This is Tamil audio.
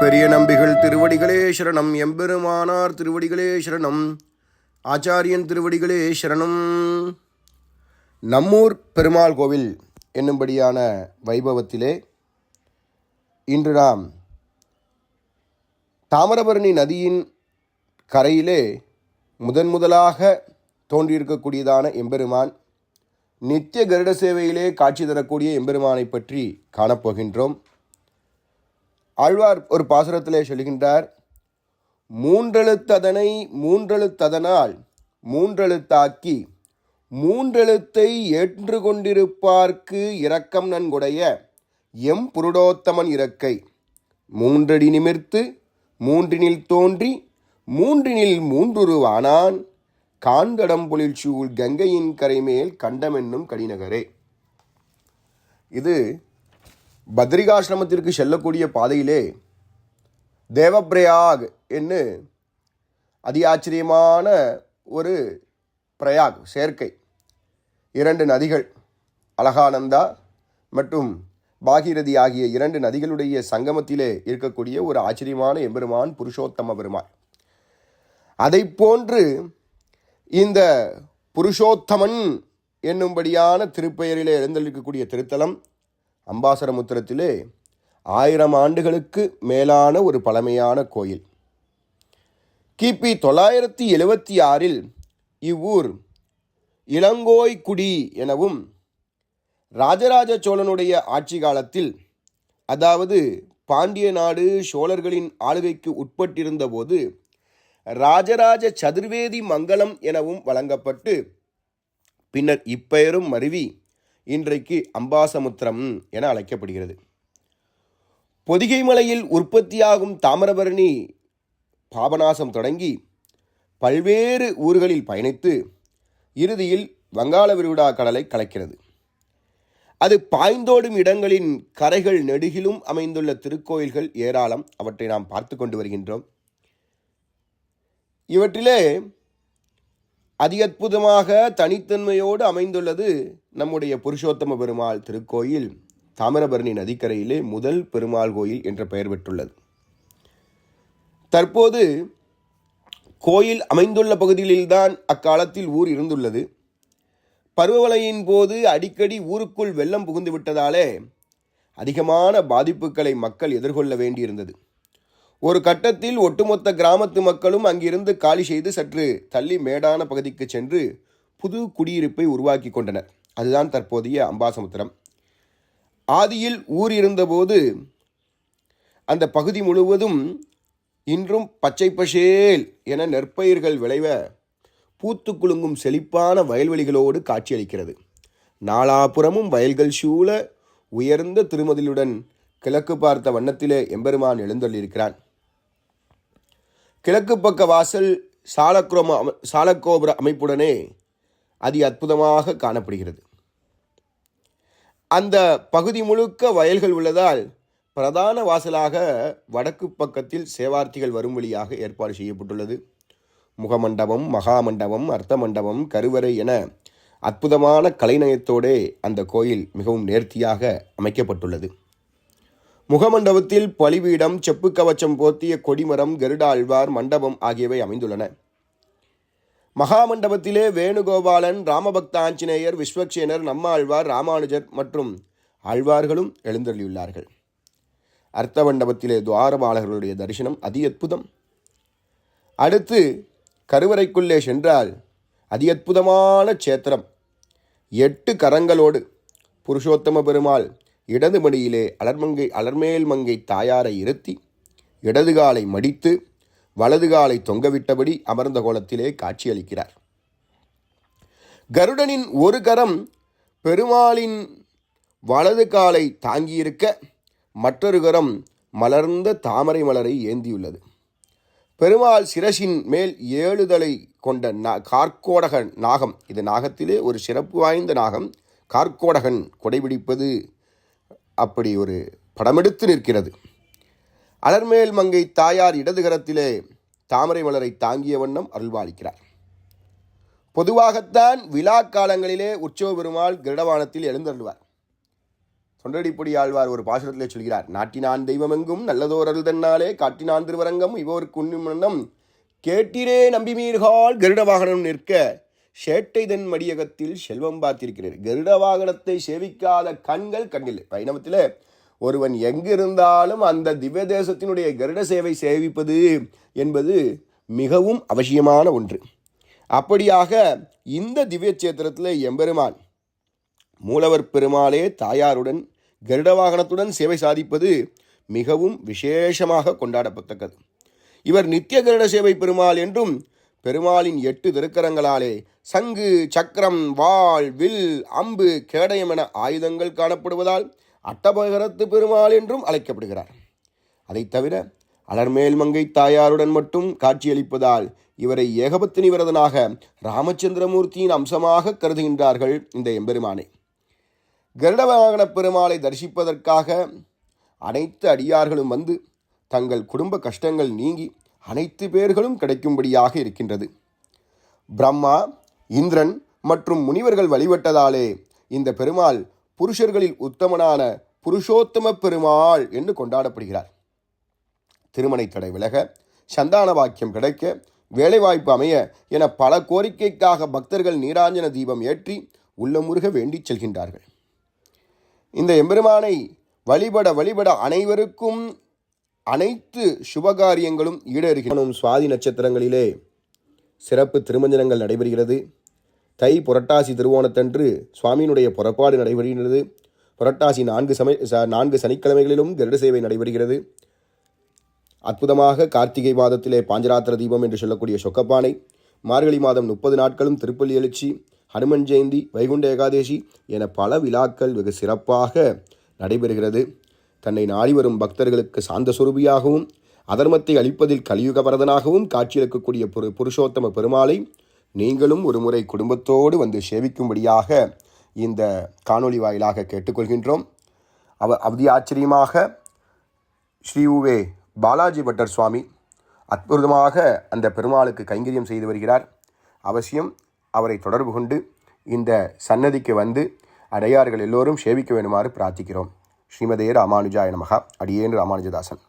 பெரிய நம்பிகள் திருவடிகளே சரணம். எம்பெருமானார் திருவடிகளே சரணம். ஆச்சாரியன் திருவடிகளே சரணம். நம்மூர் பெருமாள் கோவில் என்னும்படியான வைபவத்திலே இன்று நாம் தாமிரபரணி நதியின் கரையிலே முதன் முதலாக தோன்றியிருக்கக்கூடியதான எம்பெருமான் நித்திய கருட சேவையிலே காட்சி தரக்கூடிய எம்பெருமானை பற்றி காணப்போகின்றோம். ஆழ்வார் ஒரு பாசுரத்திலே சொல்கின்றார் மூன்றெழுத்ததனை மூன்றெழுத்ததனால் மூன்றெழுத்தாக்கி மூன்றெழுத்தை ஏற்று கொண்டிருப்பார்க்கு இரக்கம் நன்கொடைய எம் புருடோத்தமன் இறக்கை. மூன்றடி நிமிர்த்து மூன்றினில் தோன்றி மூன்றினில் மூன்றுருவானான் காண்கடம் சூழ் கங்கையின் கரைமேல் கண்டமென்னும் கடிநகரே. இது பத்ரிகாசிரமத்திற்கு செல்லக்கூடிய பாதையிலே தேவப்பிரயாக் என்று அதி ஆச்சரியமான ஒரு பிரயாக் சேர்க்கை. இரண்டு நதிகள் அலகானந்தா மற்றும் பாகீரதி ஆகிய இரண்டு நதிகளுடைய சங்கமத்திலே இருக்கக்கூடிய ஒரு ஆச்சரியமான எம்பெருமான் புருஷோத்தம பெருமாள். அதை போன்று இந்த புருஷோத்தமன் என்னும்படியான திருப்பெயரிலே எழுந்தளிக்கக்கூடிய திருத்தலம் அம்பாசரமுத்திரத்திலே ஆயிரம் ஆண்டுகளுக்கு மேலான ஒரு பழமையான கோயில். கிபி தொள்ளாயிரத்தி எழுவத்தி ஆறில் இவ்வூர் இளங்கோய்குடி எனவும் ராஜராஜ சோழனுடைய ஆட்சி காலத்தில் அதாவது பாண்டிய நாடு சோழர்களின் ஆளுகைக்கு உட்பட்டிருந்த போது ராஜராஜ சதுர்வேதி மங்கலம் எனவும் வழங்கப்பட்டு பின்னர் இப்பெயரும் மருவி இன்றைக்கு அம்பாசமுத்திரம் என அழைக்கப்படுகிறது. பொதிகை மலையில் உற்பத்தியாகும் தாமிரபரணி பாபநாசம் தொடங்கி பல்வேறு ஊர்களில் பயணித்து இறுதியில் வங்காள விரிகுடா கடலை கலக்கிறது. அது பாய்ந்தோடும் இடங்களின் கரைகள் நெடுகிலும் அமைந்துள்ள திருக்கோயில்கள் ஏராளம். அவற்றை நாம் பார்த்து கொண்டு வருகின்றோம். இவற்றிலே அதி அற்புதமாக தனித்தன்மையோடு அமைந்துள்ளது நம்முடைய புருஷோத்தம பெருமாள் திருக்கோயில். தாமிரபரணி நதிக்கரையிலே முதல் பெருமாள் கோயில் என்ற பெயர் பெற்றுள்ளது. தற்போது கோயில் அமைந்துள்ள பகுதிகளில்தான் அக்காலத்தில் ஊர் இருந்துள்ளது. பருவமழையின் போது அடிக்கடி ஊருக்குள் வெள்ளம் புகுந்து விட்டதாலே அதிகமான பாதிப்புகளை மக்கள் எதிர்கொள்ள வேண்டியிருந்தது. ஒரு கட்டத்தில் ஒட்டுமொத்த கிராமத்து மக்களும் அங்கிருந்து காலி செய்து சற்று தள்ளி மேடான பகுதிக்கு சென்று புது குடியிருப்பை உருவாக்கி கொண்டனர். அதுதான் தற்போதைய அம்பாசமுத்திரம். ஆதியில் ஊர் இருந்தபோது அந்த பகுதி முழுவதும் இன்றும் பச்சை பசேல் என நெற்பயிர்கள் விளைவ பூத்து குலுங்கும் செழிப்பான வயல்வெளிகளோடு காட்சியளிக்கிறது. நாலாபுறமும் வயல்கள் சூழ உயர்ந்த திருமதிலுடன் கிழக்கு பார்த்த வண்ணத்திலே எம்பெருமான் எழுந்தள்ளியிருக்கிறான் கிழக்கு பக்க வாசல் சாலக்ரோம அம சாலக்கோபுர அமைப்புடனே அதி அற்புதமாக காணப்படுகிறது. அந்த பகுதி முழுக்க வயல்கள் உள்ளதால் பிரதான வாசலாக வடக்கு பக்கத்தில் சேவார்த்திகள் வரும் வழியாக ஏற்பாடு செய்யப்பட்டுள்ளது. முகமண்டபம் மகாமண்டபம் அர்த்த மண்டபம் கருவறை என அற்புதமான கலைநயத்தோடே அந்த கோயில் மிகவும் நேர்த்தியாக அமைக்கப்பட்டுள்ளது. முகமண்டபத்தில் பலிபீடம் செப்பு கவச்சம் போர்த்திய கொடிமரம் கருடாழ்வார் மண்டபம் ஆகியவை அமைந்துள்ளன. மகாமண்டபத்திலே வேணுகோபாலன் ராமபக்த ஆஞ்சநேயர் விஸ்வக்சேனர் நம்மாழ்வார் ராமானுஜர் மற்றும் ஆழ்வார்களும் எழுந்தள்ளியுள்ளார்கள் அர்த்த மண்டபத்திலே துவாரபாலகர்களுடைய தரிசனம் அதி அற்புதம். அடுத்து கருவறைக்குள்ளே சென்றால் அதி அற்புதமான சேத்திரம் எட்டு கரங்களோடு புருஷோத்தம பெருமாள் இடது மடியிலே அலர்மங்கை அலர்மேல் மங்கை தாயாரை இருத்தி இடது காலை மடித்து வலது காலை தொங்கவிட்டபடி அமர்ந்த கோலத்திலே காட்சியளிக்கிறார். கருடனின் ஒரு கரம் பெருமாளின் வலது காலை தாங்கியிருக்க மற்றொரு கரம் மலர்ந்த தாமரை மலரை ஏந்தியுள்ளது. பெருமாள் சிரசின் மேல் ஏழுதலை கொண்ட நா கார்க்கோடகன் நாகம் இது நாகத்திலே ஒரு சிறப்பு வாய்ந்த நாகம். கார்க்கோடகன் கொடைபிடிப்பது அப்படி ஒரு படமெடுத்து நிற்கிறது. அலர்மேல் மங்கை தாயார் இடது கரத்திலே தாமரை மலரை தாங்கிய வண்ணம் அருள்வாளிக்கிறார். பொதுவாகத்தான் விழா காலங்களிலே உற்சவ பெருமாள் கிருடவானத்தில் எழுந்தருள்வார். தொண்டடிப்பொடி ஆழ்வார் ஒரு பாசுரத்திலே சொல்கிறார் நாட்டினான் தெய்வமெங்கும் நல்லதோரல் தன்னாலே காட்டினான் திருவரங்கம் இவோருக்கு உண்ணும் கேட்டிரே நம்பிமீர்கால் கருட வாகனம் நிற்க சேட்டைதன் மடியகத்தில் செல்வம் பார்த்திருக்கிறார். கருட வாகனத்தை சேவிக்காத கண்கள் கண்ணில் பைணவத்தில் ஒருவன் எங்கிருந்தாலும் அந்த திவ்ய தேசத்தினுடைய கருட சேவை சேவிப்பது என்பது மிகவும் அவசியமான ஒன்று. அப்படியாக இந்த திவ்ய சேத்திரத்தில் எம்பெருமான் மூலவர் பெருமாளே தாயாருடன் கருட வாகனத்துடன் சேவை சாதிப்பது மிகவும் விசேஷமாக கொண்டாடப்பட்டது இவர் நித்திய கருட சேவை பெருமாள் என்றும் பெருமாளின் எட்டு திருக்கரங்களாலே சங்கு சக்கரம் வாள் வில் அம்பு கேடயம் என ஆயுதங்கள் காணப்படுவதால் அட்டபகரத்து பெருமாள் என்றும் அழைக்கப்படுகிறார். அதைத் தவிர அலர்மேல் மங்கை தாயாருடன் மட்டும் காட்சியளிப்பதால் இவரை ஏகபத்தினி விரதனாக ராமச்சந்திரமூர்த்தியின் அம்சமாக கருதுகின்றார்கள் இந்த எம்பெருமானை. கருடவாகன பெருமாளை தரிசிப்பதற்காக அனைத்து அடியார்களும் வந்து தங்கள் குடும்ப கஷ்டங்கள் நீங்கி அனைத்து பேர்களும் கிடைக்கும்படியாக இருக்கின்றது. பிரம்மா இந்திரன் மற்றும் முனிவர்கள் வழிபட்டதாலே இந்த பெருமாள் புருஷர்களில் உத்தமனான புருஷோத்தம பெருமாள் என்று கொண்டாடப்படுகிறார். திருமணை தடை விலக சந்தான வாக்கியம் கிடைக்க வேலைவாய்ப்பு அமைய என பல கோரிக்கைக்காக பக்தர்கள் நீராஞ்சன தீபம் ஏற்றி உள்ளமுருக வேண்டிச் செல்கின்றார்கள். இந்த எம்பெருமானை வழிபட வழிபட அனைவருக்கும் அனைத்து சுபகாரியங்களும் ஈடேறுகிறோம் சுவாதி நட்சத்திரங்களிலே சிறப்பு திருமஞ்சனங்கள் நடைபெறுகிறது. தை புரட்டாசி திருவோணத்தன்று சுவாமியினுடைய புறப்பாடு நடைபெறுகிறது. புரட்டாசி நான்கு சமய ச- நான்கு சனிக்கிழமைகளிலும் கருட சேவை நடைபெறுகிறது. அற்புதமாக கார்த்திகை மாதத்திலே பாஞ்சராத்திர தீபம் என்று சொல்லக்கூடிய சொக்கப்பானை மார்கழி மாதம் முப்பது நாட்களும் திருப்பள்ளி எழுச்சி ஹனுமன் ஜெயந்தி வைகுண்ட ஏகாதேசி என பல விழாக்கள் வெகு சிறப்பாக நடைபெறுகிறது. தன்னை நாடி வரும் பக்தர்களுக்கு சாந்த சுரூபியாகவும் அதர்மத்தை அழிப்பதில் கலியுக வரதனாகவும் காட்சியளிக்கக்கூடிய புரு புருஷோத்தம பெருமாளை நீங்களும் ஒரு முறை குடும்பத்தோடு வந்து சேவிக்கும்படியாக இந்த காணொளி வாயிலாக கேட்டுக்கொள்கின்றோம். அவ அவதி ஆச்சரியமாக ஸ்ரீ உவே பாலாஜி பட்டர் சுவாமி அற்புதமாக அந்த பெருமாளுக்கு கைங்கரியம் செய்து வருகிறார். அவசியம் அவரை தொடர்பு கொண்டு இந்த சன்னதிக்கு வந்து அடையார்கள் எல்லோரும் சேவிக்க வேண்டுமாறு பிரார்த்திக்கிறோம். ஸ்ரீமதே ராமானுஜாய நமகா. அடியேன் ராமானுஜதாசன்.